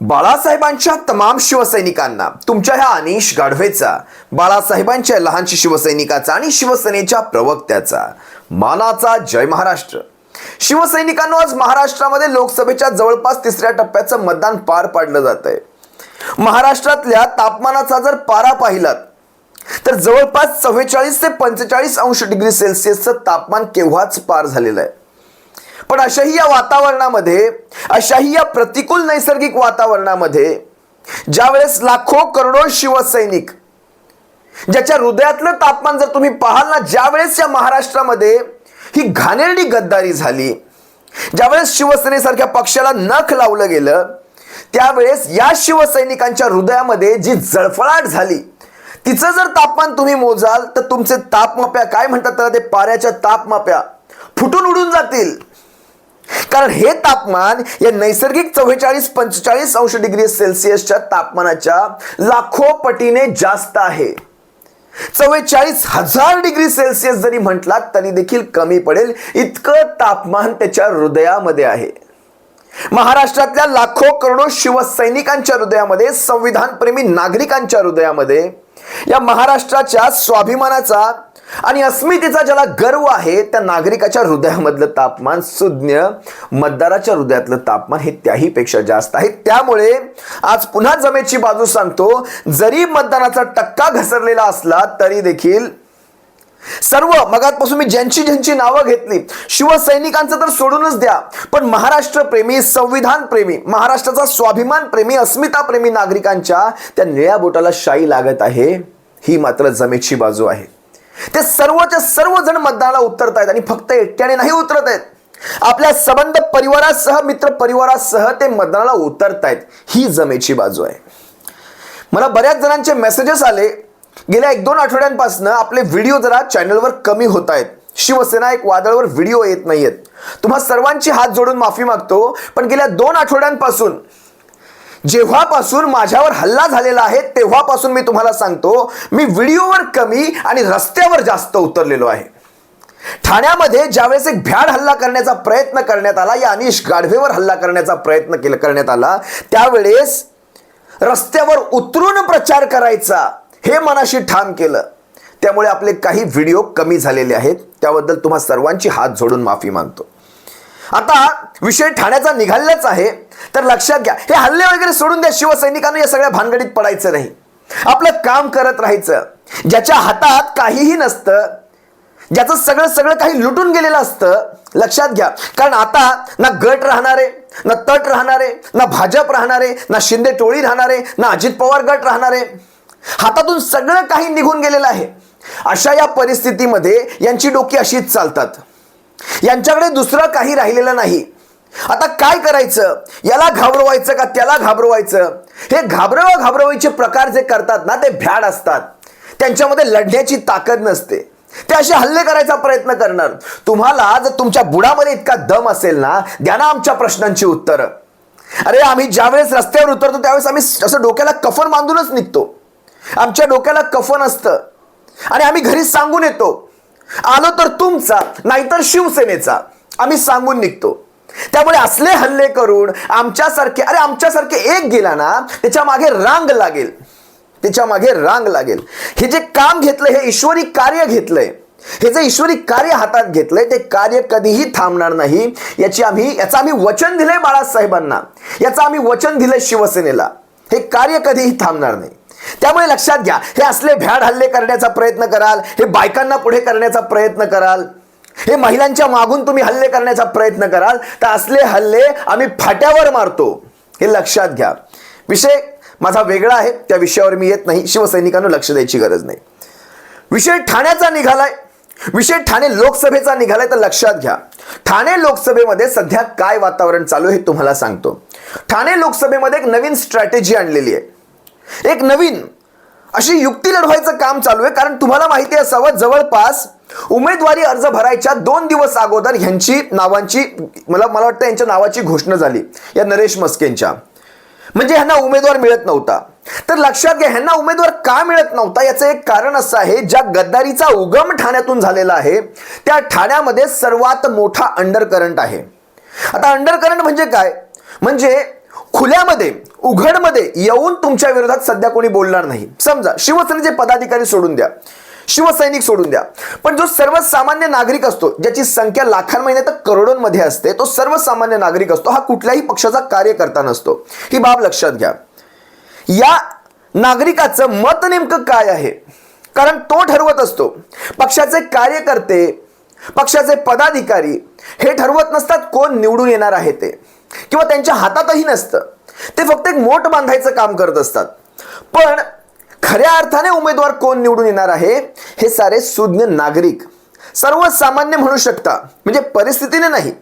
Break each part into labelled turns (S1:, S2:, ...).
S1: बाळासाहेबांच्या तमाम शिवसैनिकांना तुमच्या ह्या अनिश गाढवेचा बाळासाहेबांच्या लहानशी शिवसैनिकाचा आणि शिवसेनेच्या प्रवक्त्याचा. मानाचा जय महाराष्ट्र. शिवसैनिकांना आज महाराष्ट्रामध्ये लोकसभेच्या जवळपास तिसऱ्या टप्प्याचं मतदान पार पाडलं जात आहे महाराष्ट्रातल्या तापमानाचा जर पारा पाहिलात तर जवळपास चव्वेचाळीस ते पंचेचाळीस अंश डिग्री सेल्सिअसचं तापमान केव्हाच पार झालेलं आहे? पण अशाही या वातावरणामध्ये अशाही या प्रतिकूल नैसर्गिक वातावरणामध्ये ज्यावेळेस लाखो करोडो शिवसैनिक ज्याच्या हृदयातलं तापमान जर तुम्ही पाहाल ना ज्यावेळेस या महाराष्ट्रामध्ये ही घाणेरडी गद्दारी झाली ज्यावेळेस शिवसेनेसारख्या पक्षाला नख लावलं गेलं त्यावेळेस या शिवसैनिकांच्या हृदयामध्ये जी जळफळाट झाली तिचं जर तापमान तुम्ही मोजाल तर तुमचे तापमाप्या काय म्हणतात त्याला ते पाऱ्याच्या तापमाप्या फुटून उडून जातील. कारण हे तापमान या नैसर्गिक चव्वेचाळीस पंचेचाळीस अंश डिग्री सेल्सिअसच्या तापमानाच्या लाखो पटीने जास्त आहे. चव्वेचाळीस हजार डिग्री सेल्सिअस जरी म्हटलात तरी देखील कमी पडेल इतकं तापमान त्याच्या हृदयामध्ये आहे. महाराष्ट्रातल्या लाखो करोडो शिवसैनिकांच्या हृदयामध्ये संविधानप्रेमी नागरिकांच्या हृदयामध्ये या महाराष्ट्राच्या स्वाभिमानाचा आणि अस्मितेचा ज्याला गर्व आहे त्या नागरिकाच्या हृदयामधलं तापमान सुज्ञ मतदाराच्या हृदयातलं तापमान हे त्याही पेक्षा जास्त आहे. त्यामुळे आज पुन्हा जमेची बाजू सांगतो. जरी मतदानाचा टक्का घसरलेला असला तरी देखील सर्व मगातपासून मी ज्यांची ज्यांची नावं घेतली शिवसैनिकांचं तर सोडूनच द्या पण महाराष्ट्र प्रेमी संविधान प्रेमी महाराष्ट्राचा स्वाभिमान प्रेमी अस्मिता प्रेमी नागरिकांच्या त्या निळ्या बोटाला शाई लागत आहे. ही मात्र जमेची बाजू आहे. ते सर्वच्या सर्वजण मतदानाला उतरत आहेत आणि फक्त एकट्याने नाही उतरत आहेत. आपल्या संबंध परिवारासह मित्र परिवारासह ते मतदानाला उतरत आहेत. ही जमेची बाजू आहे. मला बऱ्याच जणांचे मेसेजेस आले. गेल्या एक दोन आठवड्यांपासून आपले व्हिडिओ जरा चॅनलवर कमी होत आहेत. शिवसेना एक वादळवर व्हिडिओ येत नाहीयेत. तुम्हा सर्वांची हात जोडून माफी मागतो पण गेल्या दोन आठवड्यांपासून जेव्हापासून माझ्यावर हल्ला झालेला आहे तेव्हापासून मी तुम्हाला सांगतो मी व्हिडिओवर कमी आणि रस्त्यावर जास्त उतरलेलो आहे. ठाण्यामध्ये ज्यावेळेस एक भ्याड हल्ला करण्याचा प्रयत्न करण्यात आला या अनिश गाढवेवर हल्ला करण्याचा प्रयत्न केला करण्यात आला त्यावेळेस रस्त्यावर उतरून प्रचार करायचा हे मनाशी ठाम केलं. त्यामुळे आपले काही व्हिडिओ कमी झालेले आहेत त्याबद्दल तुम्हा सर्वांची हात जोडून माफी मागतो. आता विषय ठाण्याचा निघालेलाच आहे तर लक्षात घ्या. हे हल्ले वगैरे सोडून द्या शिवसैनिकांना या सगळ्या भानगडीत पडायचं नाही. आपलं काम करत राहायचं. ज्याच्या हातात काहीही नसतं ज्याचं सगळं सगळं काही लुटून गेलेलं असतं लक्षात घ्या. कारण आता ना गट राहणारे ना तट राहणारे ना भाजप राहणारे ना शिंदे टोळी राहणारे ना अजित पवार गट राहणारे हातातून सगळं काही निघून गेलेलं आहे. अशा या परिस्थितीमध्ये यांची डोकी अशीच चालतात. यांच्याकडे दुसरं काही राहिलेलं नाही. आता काय करायचं? याला घाबरवायचं का त्याला घाबरवायचं? हे घाबरवा घाबरवायचे प्रकार जे करतात ना ते भ्याड असतात. त्यांच्यामध्ये लढण्याची ताकद नसते. ते असे हल्ले करायचा प्रयत्न करणार. तुम्हाला जर तुमच्या बुडामध्ये इतका दम असेल ना द्या ना आमच्या प्रश्नांची उत्तरं. अरे आम्ही ज्यावेळेस रस्त्यावर उतरतो त्यावेळेस आम्ही असं डोक्याला कफन बांधूनच निघतो. आमच्या डोक्याला कफन असतं. आणि आम्ही घरी सांगून येतो. आलो तर तुमचा नाहीतर शिवसेनेचा. आम्ही सांगून निघतो. त्यामुळे असले हल्ले करून आमच्यासारखे अरे आमच्यासारखे एक गेला ना त्याच्यामागे रांग लागेल. त्याच्यामागे रांग लागेल. हे जे काम घेतलंय हे ईश्वरी कार्य घेतलंय हे जे ईश्वरी कार्य हातात घेतलंय ते कार्य कधीही थांबणार नाही. याची आम्ही याचं आम्ही वचन दिलंय बाळासाहेबांना. याचं आम्ही वचन दिलंय शिवसेनेला. हे कार्य कधीही थांबणार नाही. त्यामुळे लक्षात घ्या हे असले भ्याड हल्ले करण्याचा प्रयत्न कराल हे बायकांना पुढे करण्याचा प्रयत्न कराल हे महिलांच्या मागून तुम्ही हल्ले करण्याचा प्रयत्न कराल तर असले हल्ले आम्ही फाट्यावर मारतो. हे लक्षात घ्या. विषय माझा वेगळा आहे त्या विषयावर मी येत नाही शिवसैनिकांना लक्ष द्यायची गरज नाही. विषय ठाण्याचा निघालाय. विषय ठाणे लोकसभेचा निघालाय तर लक्षात घ्या. ठाणे लोकसभेमध्ये सध्या काय वातावरण चालू आहे हे तुम्हाला सांगतो. ठाणे लोकसभेमध्ये एक नवीन स्ट्रॅटेजी आणलेली आहे. एक नवीन अशी युक्ती लढवायचं काम चालू आहे. कारण तुम्हाला माहिती असावं जवळपास उमेदवारी अर्ज भरायच्या दोन दिवस अगोदर ह्यांची नावांची मला मला वाटतं यांच्या नावाची घोषणा झाली या नरेश मस्केंच्या. म्हणजे ह्यांना उमेदवार मिळत नव्हता. तर लक्षात घ्या ह्यांना उमेदवार का मिळत नव्हता याचं एक कारण असं आहे ज्या गद्दारीचा उगम ठाण्यातून झालेला आहे त्या ठाण्यामध्ये सर्वात मोठा अंडर करंट आहे. आता अंडर करंट म्हणजे काय? म्हणजे खुल्यामध्ये उघडमध्ये येऊन तुमच्या विरोधात सध्या कोणी बोलणार नाही. समजा शिवसेनेचे पदाधिकारी सोडून द्या शिवसैनिक सोडून द्या पण जो सर्वसामान्य नागरिक असतो ज्याची संख्या लाखांमध्ये तर करोडोंमध्ये असते तो सर्वसामान्य नागरिक असतो हा कुठल्याही पक्षाचा कार्यकर्ता नसतो. ही बाब लक्षात घ्या. या नागरिकाचं मत नेमकं काय आहे? कारण तो ठरवत असतो पक्षाचे कार्यकर्ते पक्षाचे पदाधिकारी हे ठरवत नसतात कोण निवडून येणार आहे ते. किंवा त्यांच्या हातातही नसतं. ते फक्त एक मोठ बांधायचं काम करत असतात. पण खऱ्या अर्थाने उमेदवार कोण निवडून येणार आहे? हे सारे सुज्ञ नागरिक. सर्वसामान्य म्हणू शकता. म्हणजे परिस्थितीने नाही.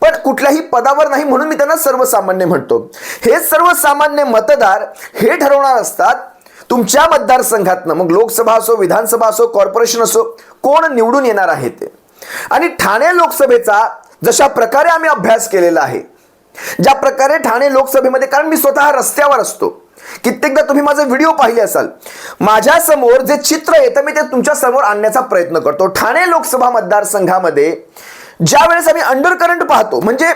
S1: पण कुठल्याही पदावर नाही म्हणून मी त्यांना सर्वसामान्य म्हणतो. हे सर्वसामान्य मतदार हे ठरवणार असतात तुमच्या मतदारसंघातनं. मग लोकसभा असो विधानसभा असो कॉर्पोरेशन असो कोण निवडून येणार आहे ते? आणि ठाणे लोकसभेचा जशा प्रकारे आम्ही अभ्यास केलेला आहे ज्या प्रकारे ठाणे लोकसभेमध्ये कारण मी स्वतः रस्त्यावर असतो. कित्येकदा तुम्ही माझे व्हिडिओ पाहिले असाल. माझ्यासमोर जे चित्र येतं मी ते तुमच्यासमोर आणण्याचा प्रयत्न करतो. ठाणे लोकसभा मतदारसंघामध्ये ज्या वेळेस आम्ही अंडर करंट पाहतो म्हणजे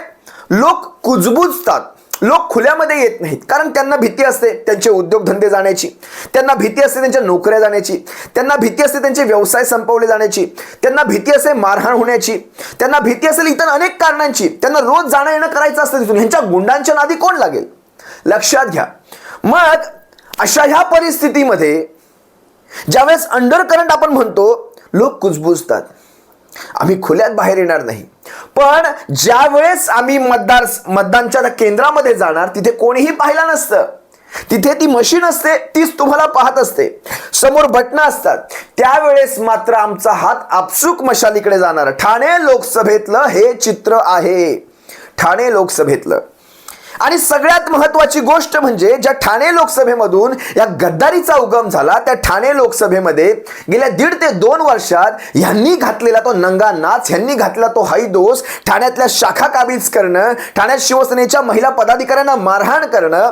S1: लोक कुजबुजतात. लोक खुल्यामध्ये येत नाहीत. कारण त्यांना भीती असते त्यांचे उद्योगधंदे जाण्याची. त्यांना भीती असते त्यांच्या नोकऱ्या जाण्याची. त्यांना भीती असते त्यांचे व्यवसाय संपवले जाण्याची. त्यांना भीती असते मारहाण होण्याची. त्यांना भीती असेल इतर अनेक कारणांची. त्यांना रोज जाणं येणं करायचं असतं तिथून. ह्यांच्या गुंडांच्या नादी कोण लागेल? लक्षात घ्या. मग अशा ह्या परिस्थितीमध्ये ज्यावेळेस अंडर करंट आपण म्हणतो लोक कुजबुजतात. आम्ही खुल्यात बाहेर येणार नाही. पण ज्या वेळेस आम्ही मतदार मतदानच्या केंद्रामध्ये जाणार तिथे कोणीही पाहिला नसतं. तिथे ती मशीन असते तीच तुम्हाला पाहत असते. समोर बटणं असतात. त्यावेळेस मात्र आमचा हात आपसुक मशालीकडे जाणार. ठाणे लोकसभेतलं हे चित्र आहे. ठाणे लोकसभेतलं. आणि सगळ्यात महत्वाची गोष्ट म्हणजे ज्या ठाणे लोकसभेमधून या गद्दारीचा उगम झाला त्या ठाणे लोकसभेमध्ये गेल्या दीड ते दोन वर्षात ह्यांनी घातलेला तो नंगा नाच ह्यांनी घातलेला तो हायदोस ठाण्यातल्या शाखा काबीज करणं ठाण्यात शिवसेनेच्या महिला पदाधिकाऱ्यांना मारहाण करणं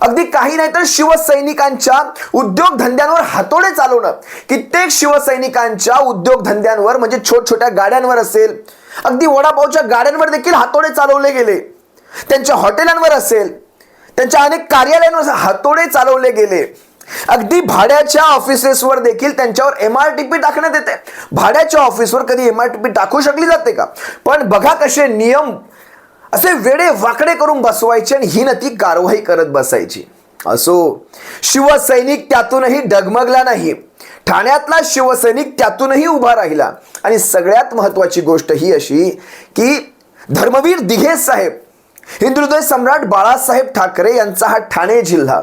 S1: अगदी काही नाही तर शिवसैनिकांच्या उद्योगधंद्यांवर हातोडे चालवणं. कित्येक शिवसैनिकांच्या उद्योगधंद्यांवर म्हणजे छोट छोट्या गाड्यांवर असेल अगदी वडापावच्या गाड्यांवर देखील हातोडे चालवले गेले. त्यांच्या हॉटेलांवर असेल त्यांच्या अनेक कार्यालयांवर हातोडे चालवले गेले. अगदी भाड्याच्या ऑफिसेसवर देखील त्यांच्यावर एम आर टी पी टाकण्यात येते. भाड्याच्या ऑफिसवर कधी एम आर टी पी टाकू शकली जाते का? पण बघा कसे नियम असे वेडे वाकडे करून बसवायचे आणि ही न ती कारवाई करत बसायची. असो शिवसैनिक त्यातूनही डगमगला नाही. ठाण्यातला शिवसैनिक त्यातूनही उभा राहिला. आणि सगळ्यात महत्वाची गोष्ट ही अशी की धर्मवीर दिघे साहेब हिंदुहृदय सम्राट बाळासाहेब ठाकरे यांचा हा ठाणे जिल्हा.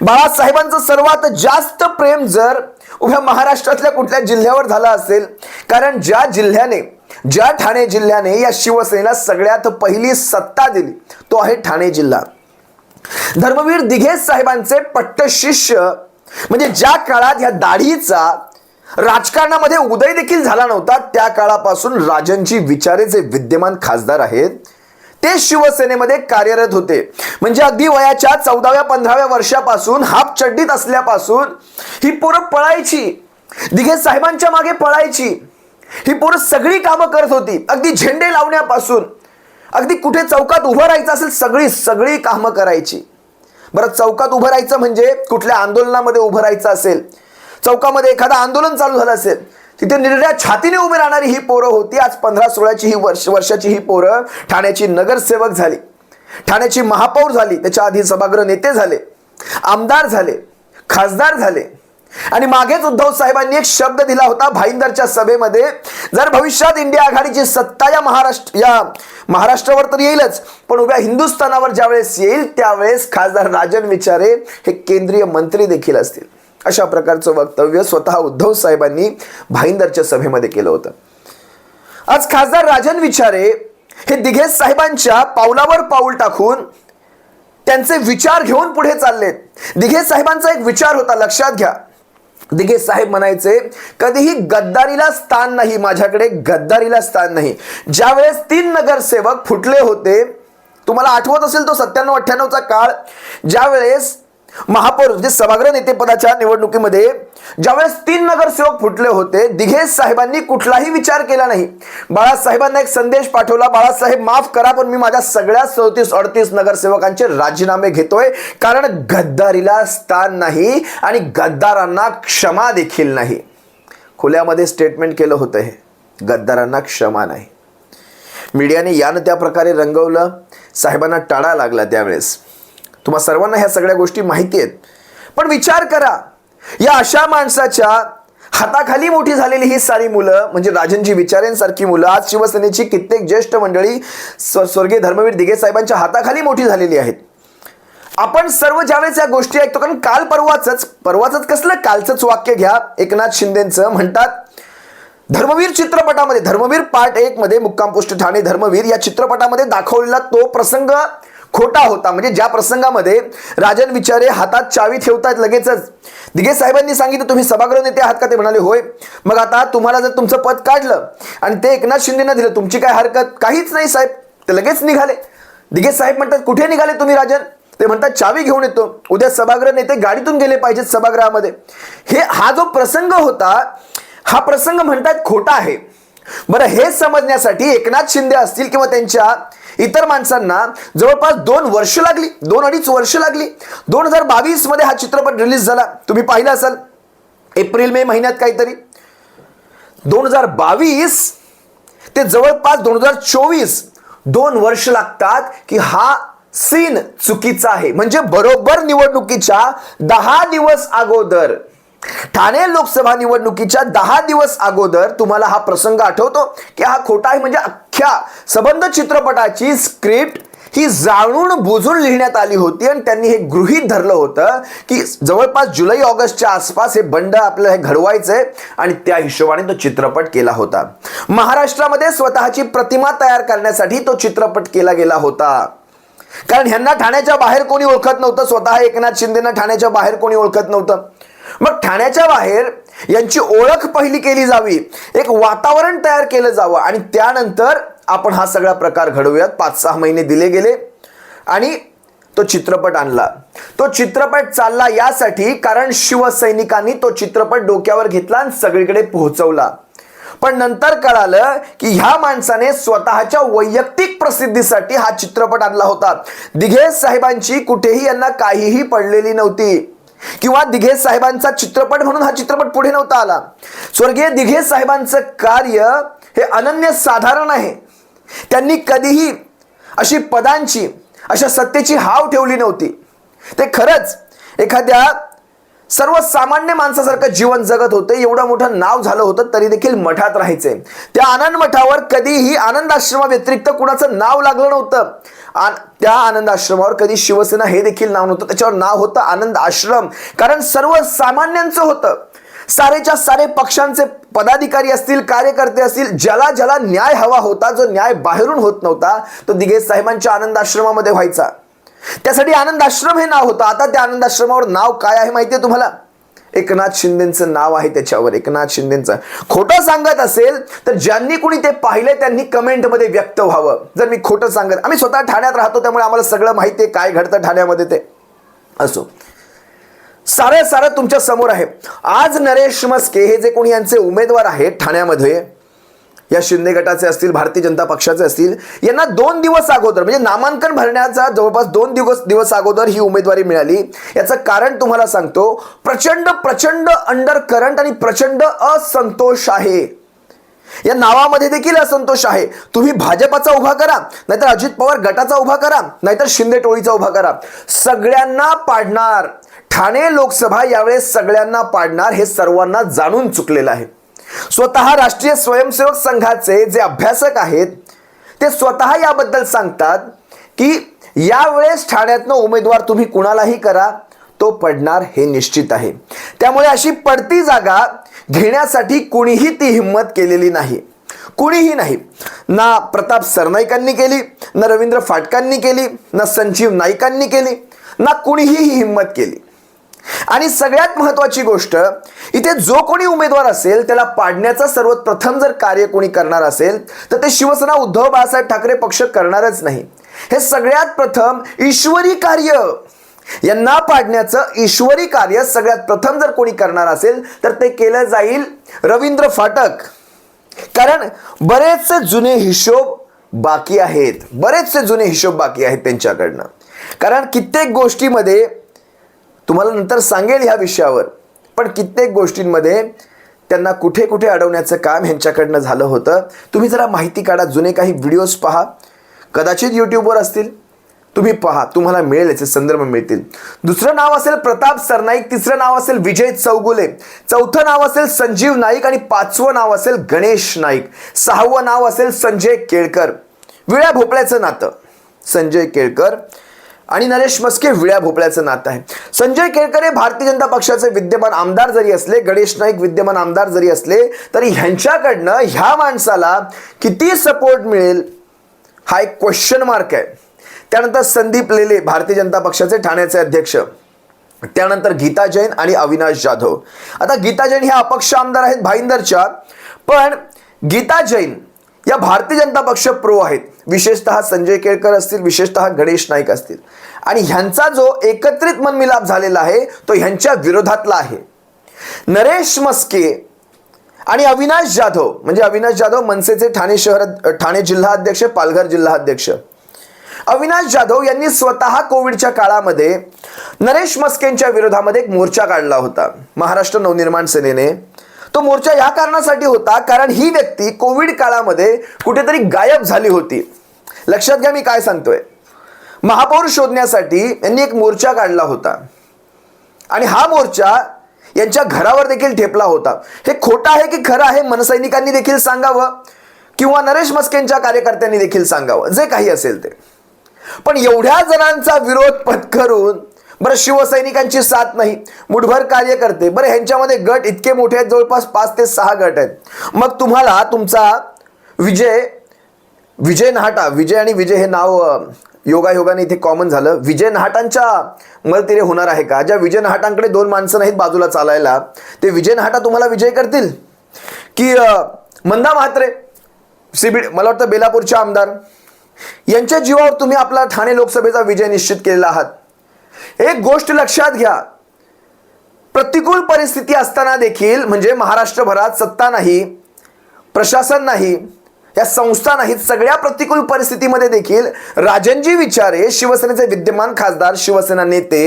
S1: बाळासाहेबांचं सर्वात जास्त प्रेम जर उभ्या महाराष्ट्रातल्या कुठल्या जिल्ह्यावर झालं असेल कारण ज्या जिल्ह्याने ज्या ठाणे जिल्ह्याने या शिवसेनेला सगळ्यात पहिली सत्ता दिली तो आहे ठाणे जिल्हा. धर्मवीर दिघे साहेबांचे पट्ट शिष्य म्हणजे ज्या काळात ह्या दाढीचा राजकारणामध्ये उदय देखील झाला नव्हता त्या काळापासून राजनजी विचारे जे विद्यमान खासदार आहेत ते शिवसेनेमध्ये कार्यरत होते. म्हणजे अगदी वयाच्या चौदाव्या पंधराव्या वर्षापासून हाफ चड्डीत असल्यापासून ही पोरं पळायची. दिघे साहेबांच्या मागे पळायची. ही पोरं सगळी कामं करत होती. अगदी झेंडे लावण्यापासून. अगदी कुठे चौकात उभं राहायचं असेल सगळी सगळी कामं करायची. बरं चौकात उभं राहायचं म्हणजे कुठल्या आंदोलनामध्ये उभं राहायचं असेल? चौकामध्ये एखादं आंदोलन चालू झालं असेल? तिथे निर्णया छातीने उभी राहणारी ही पोरं होती. आज पंधरा सोळाची ही वर्ष वर्षाची ही पोरं ठाण्याची नगरसेवक झाली. ठाण्याची महापौर झाली. त्याच्या आधी सभागृह नेते झाले. आमदार झाले. खासदार झाले. आणि मागेच उद्धव साहेबांनी एक शब्द दिला होता भाईंदरच्या सभेमध्ये. जर भविष्यात इंडिया आघाडीची सत्ता या महाराष्ट्र या महाराष्ट्रावर तर येईलच. पण उभ्या हिंदुस्थानावर ज्यावेळेस येईल त्यावेळेस खासदार राजन विचारे हे केंद्रीय मंत्री देखील असतील. अशा प्रकारचं वक्तव्य स्वतः उद्धव साहेबांनी भाईंदरच्या सभेमध्ये केलं होतं. आज खासदार राजन विचारे हे दिघे साहेबांच्या पावलावर पाऊल टाकून त्यांचे विचार घेऊन पुढे चाललेत. दिघे साहेबांचा एक विचार होता लक्षात घ्या. दिघे साहेब म्हणायचे कधीही गद्दारीला स्थान नाही माझ्याकडे गद्दारीला स्थान नाही. ज्यावेळेस तीन नगरसेवक फुटले होते तुम्हाला आठवत असेल तो सत्त्याण्णव अठ्ठ्याण्णवचा काळ ज्यावेळेस महापौर म्हणजे सभागृह नेतेपदाच्या निवडणुकीमध्ये ज्यावेळेस तीन नगरसेवक फुटले होते दिघे साहेबांनी कुठलाही विचार केला नाही. बाळासाहेबांना एक संदेश पाठवला बाळासाहेब माफ करा पण मी माझ्या सगळ्या चौतीस अडतीस नगरसेवकांचे राजीनामे घेतोय. कारण गद्दारीला स्थान नाही आणि गद्दारांना क्षमा देखील नाही. खुल्यामध्ये स्टेटमेंट केलं होतं हे. गद्दारांना क्षमा नाही. मीडियाने यानं त्या प्रकारे रंगवलं. साहेबांना टाळा लागला त्यावेळेस. तुम्हा सर्वांना ह्या सगळ्या गोष्टी माहिती आहेत. पण विचार करा या अशा माणसाच्या हाताखाली मोठी झालेली ही सारी मुलं म्हणजे राजनजी विचारेंसारखी मुलं आज शिवसेनेची कित्येक ज्येष्ठ मंडळी स्व- स्वर्गीय धर्मवीर दिघे साहेबांच्या हाताखाली मोठी झालेली आहेत. आपण सर्व ज्यावेळेस या गोष्टी ऐकतो कारण काल परवाचच परवाच कसलं कालचंच वाक्य घ्या एकनाथ शिंदेचं म्हणतात धर्मवीर चित्रपटामध्ये धर्मवीर पार्ट एक मध्ये मुक्काम पोस्ट ठाणे धर्मवीर या चित्रपटामध्ये दाखवलेला तो प्रसंग खोटा होता. म्हणजे ज्या प्रसंगामध्ये राजन विचारे हातात चावी ठेवतायत लगेचच. दिघे साहेबांनी सांगितलं तुम्ही सभागृह नेते आहात का? ते म्हणाले होय. मग आता तुम्हाला जर तुमचं पद काढलं आणि ते एकनाथ शिंदेनं दिलं तुमची काय हरकत? काहीच नाही साहेब. ते लगेच निघाले. दिघे साहेब म्हणतात कुठे निघाले तुम्ही राजन? ते म्हणतात चावी घेऊन येतो. उद्या सभागृह नेते गाडीतून गेले पाहिजेत सभागृहामध्ये. हे हा जो प्रसंग होता हा प्रसंग म्हणतात खोटा आहे. बरं हे समजण्यासाठी एकनाथ शिंदे असतील किंवा त्यांच्या इतर माणसांना जवळपास दोन वर्ष लागली दोन अडीच वर्ष लागली. दोन हजार बावीसमध्ये हा चित्रपट रिलीज झाला. तुम्ही पाहिला असाल. एप्रिल मे महिन्यात काहीतरी. दोन हजार बावीस ते जवळपास दोन हजार चोवीस दोन वर्ष लागतात की हा सीन चुकीचा आहे. म्हणजे बरोबर निवडणुकीच्या दहा दिवस अगोदर. ठाणे लोकसभा निवडणुकीच्या दहा दिवस अगोदर तुम्हाला हा प्रसंग आठवतो की हा खोटा आहे म्हणजे अख्ख्या सबंध चित्रपटाची स्क्रिप्ट ही जाणून बुजून लिहिण्यात आली होती आणि त्यांनी हे गृहीत धरलं होतं की जवळपास जुलै ऑगस्टच्या आसपास हे बंड आपलं हे घडवायचंय आणि त्या हिशोबाने तो चित्रपट केला होता. महाराष्ट्रामध्ये स्वतःची प्रतिमा तयार करण्यासाठी तो चित्रपट केला गेला होता. कारण ह्यांना ठाण्याच्या बाहेर कोणी ओळखत नव्हतं स्वतः एकनाथ शिंदेना ठाण्याच्या बाहेर कोणी ओळखत नव्हतं. मग ठाण्याच्या बाहेर यांची ओळख पहिली केली जावी. एक वातावरण तयार केलं जावं. आणि त्यानंतर आपण हा सगळा प्रकार घडवूयात. पाच सहा महिने दिले गेले आणि तो चित्रपट आणला. तो चित्रपट चालला यासाठी कारण शिवसैनिकांनी तो चित्रपट डोक्यावर घेतला आणि सगळीकडे पोहोचवला. पण नंतर कळालं की ह्या माणसाने स्वतःच्या वैयक्तिक प्रसिद्धीसाठी हा चित्रपट आणला होता. दिघे साहेबांची कुठेही यांना काहीही पडलेली नव्हती. किंवा दिघे साहेबांचा चित्रपट म्हणून हा चित्रपट पुढे नव्हता आला. स्वर्गीय दिघे साहेबांचं कार्य हे अनन्य साधारण आहे. त्यांनी कधीही अशी पदांची अशा सत्तेची हाव ठेवली नव्हती. ते खरंच एखाद्या सर्वसामान्य माणसासारखं जीवन जगत होते. एवढं मोठं नाव झालं होतं तरी देखील मठात राहायचे. त्या आनंद मठावर कधीही आनंद आश्रमा व्यतिरिक्त कुणाचं नाव लागलं नव्हतं. आन- त्या आनंद आश्रमावर कधी शिवसेना हे देखील नाव नव्हतं. त्याच्यावर नाव होतं आनंद आश्रम. कारण सर्वसामान्यांचं होतं. सारेच्या सारे पक्षांचे पदाधिकारी असतील कार्यकर्ते असतील ज्याला ज्याला न्याय हवा होता जो न्याय बाहेरून होत नव्हता तो दिघे साहेबांच्या आनंद आश्रमामध्ये व्हायचा. त्यासाठी आनंद आश्रम हे नाव होतं. आता त्या आनंद आश्रमावर नाव काय आहे माहिती आहे तुम्हाला? एकनाथ शिंदेचं नाव आहे त्याच्यावर. एकनाथ शिंदेचं. खोटं सांगत असेल तर ज्यांनी कुणी ते पाहिलंय त्यांनी कमेंटमध्ये व्यक्त व्हावं. जर मी खोटं सांगत आम्ही स्वतः ठाण्यात राहतो त्यामुळे आम्हाला सगळं माहिती आहे काय घडतं ठाण्यामध्ये ते. असो. सारं सारं तुमच्यासमोर आहे. आज नरेश मस्के हे जे कोणी यांचे उमेदवार आहेत ठाण्यामध्ये या शिंदे गटाचे असतील भारतीय जनता पक्षाचे असतील यांना दोन दिवस अगोदर म्हणजे नामांकन भरण्याचा जवळपास दोन दिवस दिवस अगोदर ही उमेदवारी मिळाली. याचं कारण तुम्हाला सांगतो प्रचंड प्रचंड अंडर करंट आणि प्रचंड असंतोष आहे. या नावामध्ये देखील असंतोष आहे. तुम्ही भाजपाचा उभा करा नाहीतर अजित पवार गटाचा उभा करा नाहीतर शिंदे टोळीचा उभा करा. सगळ्यांना पाडणार. ठाणे लोकसभा यावेळेस सगळ्यांना पाडणार हे सर्वांना जाणून चुकलेलं आहे. स्वतः राष्ट्रीय स्वयंसेवक संघाचे जे अभ्यासक आहेत ते स्वतः याबद्दल सांगतात की यावेळेस ठाण्यातनं उमेदवार तुम्ही कुणालाही करा तो पडणार हे निश्चित आहे. त्यामुळे अशी पडती जागा घेण्यासाठी कुणीही ती हिंमत केलेली नाही. कुणीही नाही. ना प्रताप सरनाईकांनी केली ना रवींद्र फाटकांनी केली ना संजीव नाईकांनी केली ना कुणीही ही हिंमत केली. आणि सगळ्यात महत्वाची गोष्ट इथे जो कोणी उमेदवार असेल त्याला पाडण्याचं सर्वात प्रथम जर कार्य कोणी करणार असेल तर ते शिवसेना उद्धव बाळासाहेब ठाकरे पक्ष करणारच नाही. हे सगळ्यात प्रथम ईश्वरी कार्य. यांना पाडण्याचं ईश्वरी कार्य सगळ्यात प्रथम जर कोणी करणार असेल तर ते केलं जाईल रवींद्र फाटक. कारण बरेचसे जुने हिशोब बाकी आहेत. बरेचसे जुने हिशोब बाकी आहेत त्यांच्याकडनं. कारण कित्येक गोष्टीमध्ये तुम्हाला नंतर सांगेल ह्या विषयावर. पण कित्येक गोष्टींमध्ये त्यांना कुठे कुठे अडवण्याचं काम ह्यांच्याकडनं झालं होतं. तुम्ही जरा माहिती काढा जुने काही व्हिडिओज पहा. कदाचित यूट्यूबवर असतील. तुम्ही पहा तुम्हाला मिळेल याचे संदर्भ मिळतील. दुसरं नाव असेल प्रताप सरनाईक तिसरं नाव असेल विजय चौगुले चौथं नाव असेल संजीव नाईक आणि पाचवं नाव असेल गणेश नाईक सहावं नाव असेल संजय केळकर. विळ्या भोपळ्याचं नातं. संजय केळकर आणि नरेश मस्के विळ्या भोपळ्याचं नातं आहे. संजय केळकर हे भारतीय जनता पक्षाचे विद्यमान आमदार जरी असले गणेश नाईक विद्यमान आमदार जरी असले तरी ह्यांच्याकडनं ह्या माणसाला किती सपोर्ट मिळेल हा एक क्वेश्चन मार्क आहे. त्यानंतर संदीप लेले भारतीय जनता पक्षाचे ठाण्याचे अध्यक्ष. त्यानंतर गीता जैन आणि अविनाश जाधव. आता गीता जैन ह्या अपक्ष आमदार आहेत भाईंदरच्या पण गीता जैन या भारतीय जनता पक्ष प्रो आहेत. विशेषतः संजय केळकर असतील विशेषतः गणेश नाईक असतील. आणि ह्यांचा जो एकत्रित मनमिलाप झालेला आहे तो ह्यांच्या विरोधातला आहे. नरेश मस्के आणि अविनाश जाधव म्हणजे अविनाश जाधव मनसेचे ठाणे शहर ठाणे जिल्हा अध्यक्ष पालघर जिल्हा अध्यक्ष अविनाश जाधव यांनी स्वतः कोविडच्या काळामध्ये नरेश मस्केंच्या विरोधामध्ये एक मोर्चा काढला होता. महाराष्ट्र नवनिर्माण सेनेने. तो मोर्चा या कारणासाठी होता कारण ही व्यक्ती कोविड काळामध्ये कुठेतरी गायब झाली होती. लक्षात घ्या मी काय सांगतोय. महापौर शोधण्यासाठी यांनी एक मोर्चा काढला होता. आणि हा मोर्चा यांच्या घरावर देखील ठेपला होता. हे खोटं आहे की खरं आहे मनसैनिकांनी देखील सांगावं? किंवा नरेश मस्केंच्या कार्यकर्त्यांनी देखील सांगावं? जे काही असेल ते. पण एवढ्या जणांचा विरोध पत्करून बरं शिवसैनिकांची साथ नाही. मुठभर कार्यकर्ते. बरं ह्यांच्यामध्ये गट इतके मोठे आहेत जवळपास पाच ते सहा गट आहेत. मग तुम्हाला तुमचा विजय विजय नाहाटा विजय आणि विजय हे नाव योगायोगाने इथे कॉमन झालं. विजय नाहाटांच्या मदतीने होणार आहे का? ज्या विजय नाहाटांकडे दोन माणसं नाहीत बाजूला चालायला ते विजय नाहाटा तुम्हाला विजय करतील? की मंदा म्हात्रे सिबी मला वाटतं बेलापूरचे आमदार यांच्या जीवावर तुम्ही आपला ठाणे लोकसभेचा विजय निश्चित केलेला आहात. एक गोष्ट लक्षात घ्या. प्रतिकूल परिस्थिती असताना देखील म्हणजे महाराष्ट्रभरात सत्ता नाही प्रशासन नाही या संस्था नाहीत सगळ्या प्रतिकूल परिस्थितीमध्ये देखील राजनजी विचारे शिवसेनेचे विद्यमान खासदार शिवसेना नेते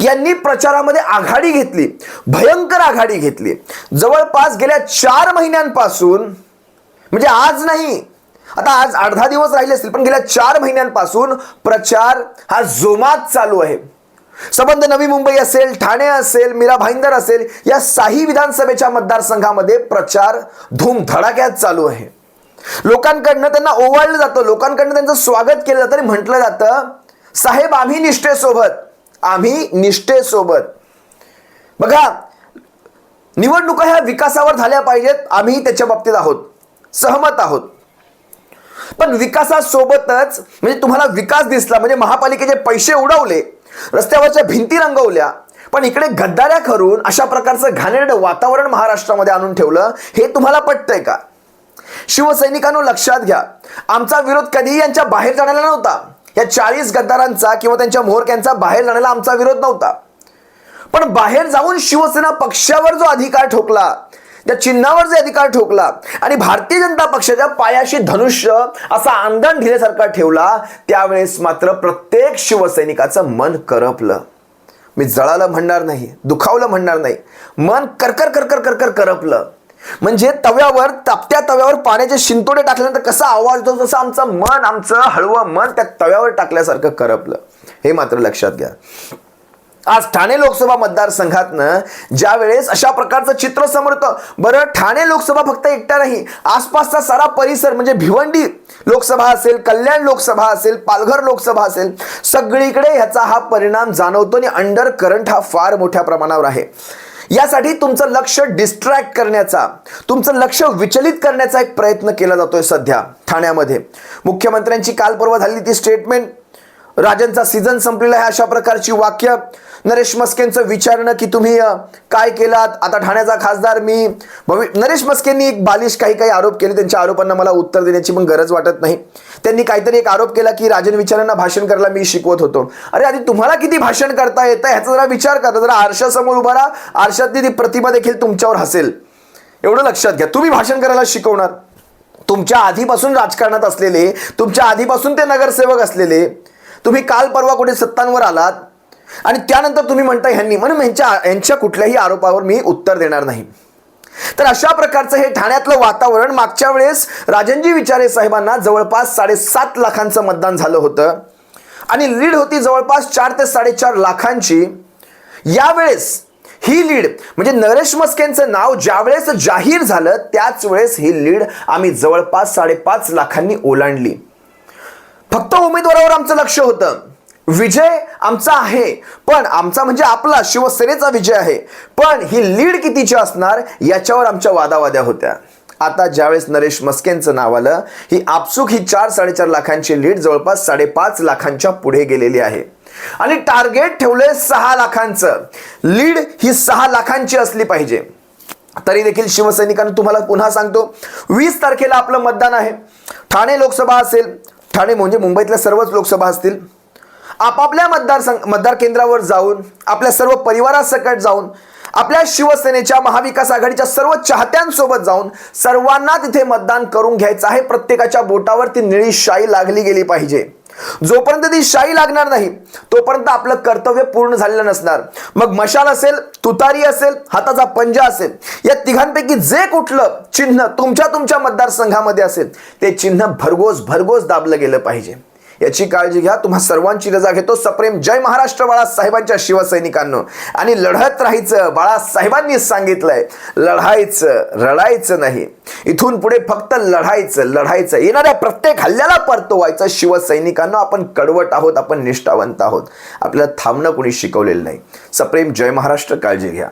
S1: यांनी प्रचारामध्ये आघाडी घेतली भयंकर आघाडी घेतली. जवळपास गेल्या चार महिन्यांपासून म्हणजे आज नाही आता आज अर्धा दिवस राहिले असतील पण गेल्या चार महिन्यांपासून प्रचार हा जोमात चालू आहे. संबंध नवी मुंबई असेल ठाणे असेल मीरा भाईंदर असेल या साही विधानसभेच्या मतदारसंघामध्ये प्रचार धूमधडाक्यात चालू आहे. लोकांकडनं त्यांना ओवाळलं जातं लोकांकडनं त्यांचं स्वागत केलं जातं आणि म्हटलं जातं साहेब आम्ही निष्ठेसोबत आम्ही निष्ठेसोबत. बघा निवडणुका ह्या विकासावर झाल्या पाहिजेत आम्ही त्याच्या बाबतीत आहोत सहमत आहोत. पण विकासासोबतच म्हणजे तुम्हाला विकास दिसला म्हणजे महापालिकेचे पैसे उडवले रस्त्यावरच्या भिंती रंगवल्या पण इकडे गद्दाऱ्या करून अशा प्रकारचं घाणेरडं वातावरण महाराष्ट्रामध्ये आणून ठेवलं हे तुम्हाला पटतंय का? शिवसैनिकांनो लक्षात घ्या. आमचा विरोध कधीही यांच्या बाहेर जाण्याला नव्हता. या चाळीस गद्दारांचा किंवा त्यांच्या मोहरक्यांचा बाहेर जाण्याला आमचा विरोध नव्हता. पण बाहेर जाऊन शिवसेना पक्षावर जो अधिकार ठोकला त्या चिन्हावर जे अधिकार ठोकला आणि भारतीय जनता पक्षाच्या पायाशी धनुष्य असा आंदण ढिलेसारखा ठेवला त्यावेळेस मात्र प्रत्येक शिवसैनिकाचं मन करपलं. मी जळालं म्हणणार नाही दुखावलं म्हणणार नाही. मन करकर करकर करकर करपलं. म्हणजे तव्यावर तापत्या तव्यावर पाण्याचे शिंतोडे टाकल्यानंतर कसा आवाज होतो तसं आमचं मन आमचं हळवं मन त्या तव्यावर टाकल्यासारखं करपलं. हे मात्र लक्षात घ्या. आज ठाणे लोकसभा मतदारसंघातनं ज्या वेळेस अशा प्रकारचं चित्र समोर येतं बरं ठाणे लोकसभा फक्त एकटा नाही आसपासचा सारा परिसर म्हणजे भिवंडी लोकसभा असेल कल्याण लोकसभा असेल पालघर लोकसभा असेल सगळीकडे ह्याचा हा परिणाम जाणवतो आणि अंडर करंट हा फार मोठ्या प्रमाणावर आहे. यासाठी तुमचं लक्ष डिस्ट्रॅक्ट करण्याचा तुमचं लक्ष विचलित करण्याचा एक प्रयत्न केला जातोय सध्या ठाण्यामध्ये. मुख्यमंत्र्यांची काल परवा झालेली ती स्टेटमेंट राजनचा सीझन संपलेला आहे अशा प्रकारची वाक्य नरेश मस्केंचं विचारणं की तुम्ही काय केलात? आता ठाण्याचा खासदार मी. भवि नरेश मस्केंनी एक बालिश काही काही आरोप केले. त्यांच्या आरोपांना मला उत्तर देण्याची पण गरज वाटत नाही. त्यांनी काहीतरी एक आरोप केला की राजन विचारांना भाषण करायला मी शिकवत होतो. अरे आधी तुम्हाला किती भाषण करता येतं? ह्याचा जरा विचार करा. जरा आरशासमोर उभा राहा. आरशातली ती प्रतिमा देखील तुमच्यावर हसेल. एवढं लक्षात घ्या. तुम्ही भाषण करायला शिकवणार. तुमच्या आधीपासून राजकारणात असलेले तुमच्या आधीपासून ते नगरसेवक असलेले तुम्ही काल परवा कुठे सत्तांवर आलात आणि त्यानंतर तुम्ही म्हणता ह्यांनी. म्हणून यांच्या यांच्या कुठल्याही आरोपावर मी उत्तर देणार नाही. तर अशा प्रकारचं हे ठाण्यातलं वातावरण मागच्या वेळेस राजनजी विचारे साहेबांना जवळपास साडेसात लाखांचं मतदान झालं होतं. आणि लीड होती जवळपास चार ते साडेचार लाखांची. यावेळेस ही लीड म्हणजे नरेश मस्केंचं नाव ज्यावेळेस जाहीर झालं त्याच वेळेस ही लीड आम्ही जवळपास साडेपाच लाखांनी ओलांडली. फक्त उमेदवारावर आमचं लक्ष होतं. विजय आमचा आहे. पण आमचा म्हणजे आपला शिवसेनेचा विजय आहे. पण ही लीड कितीची असणार याच्यावर आमच्या वादावाद्या होत्या. आता ज्यावेळेस नरेश मस्केंचं नाव आलं ही आपसूक ही चार साडेचार लाखांची लीड जवळपास साडेपाच लाखांच्या पुढे गेलेली आहे. आणि टार्गेट ठेवलंय सहा लाखांचं. लीड ही सहा लाखांची असली पाहिजे. तरी देखील शिवसैनिकांना तुम्हाला पुन्हा सांगतो वीस तारखेला आपलं मतदान आहे. ठाणे लोकसभा असेल. ठाणे म्हणजे मुंबईतल्या सर्वच लोकसभा असतील. आपापल्या मतदारसंघ मतदार केंद्रावर जाऊन आपल्या सर्व परिवारासकट जाऊन आपल्या शिवसेनेच्या महाविकास आघाडीच्या सर्व चाहत्यांसोबत जाऊन सर्वांना तिथे मतदान करून घ्यायचं आहे. प्रत्येकाच्या बोटावर ती निळी शाई लागली गेली पाहिजे. जोपर्यंत ती शाई लागणार नाही तोपर्यंत आपलं कर्तव्य पूर्ण झालेलं नसणार. मग मशाल असेल तुतारी असेल हाताचा पंजा असेल या तिघांपैकी जे कुठलं चिन्ह तुमच्या तुमच्या मतदारसंघामध्ये असेल ते चिन्ह भरघोस भरघोस दाबलं गेलं पाहिजे. याची काळजी घ्या. तुम्हा सर्वांची रजा घेतो. सप्रेम जय महाराष्ट्र बाळासाहेबांच्या शिवसैनिकांनो. आणि लढत राहायचं बाळासाहेबांनी सांगितलंय. लढायचं रडायचं नाही. इथून पुढे फक्त लढायचं लढायचं. येणाऱ्या प्रत्येक हल्ल्याला परतवायचं. शिवसैनिकांना आपण कडवट आहोत आपण निष्ठावंत आहोत. आपल्याला थांबणं कोणी शिकवलेलं नाही. सप्रेम जय महाराष्ट्र काळजी घ्या.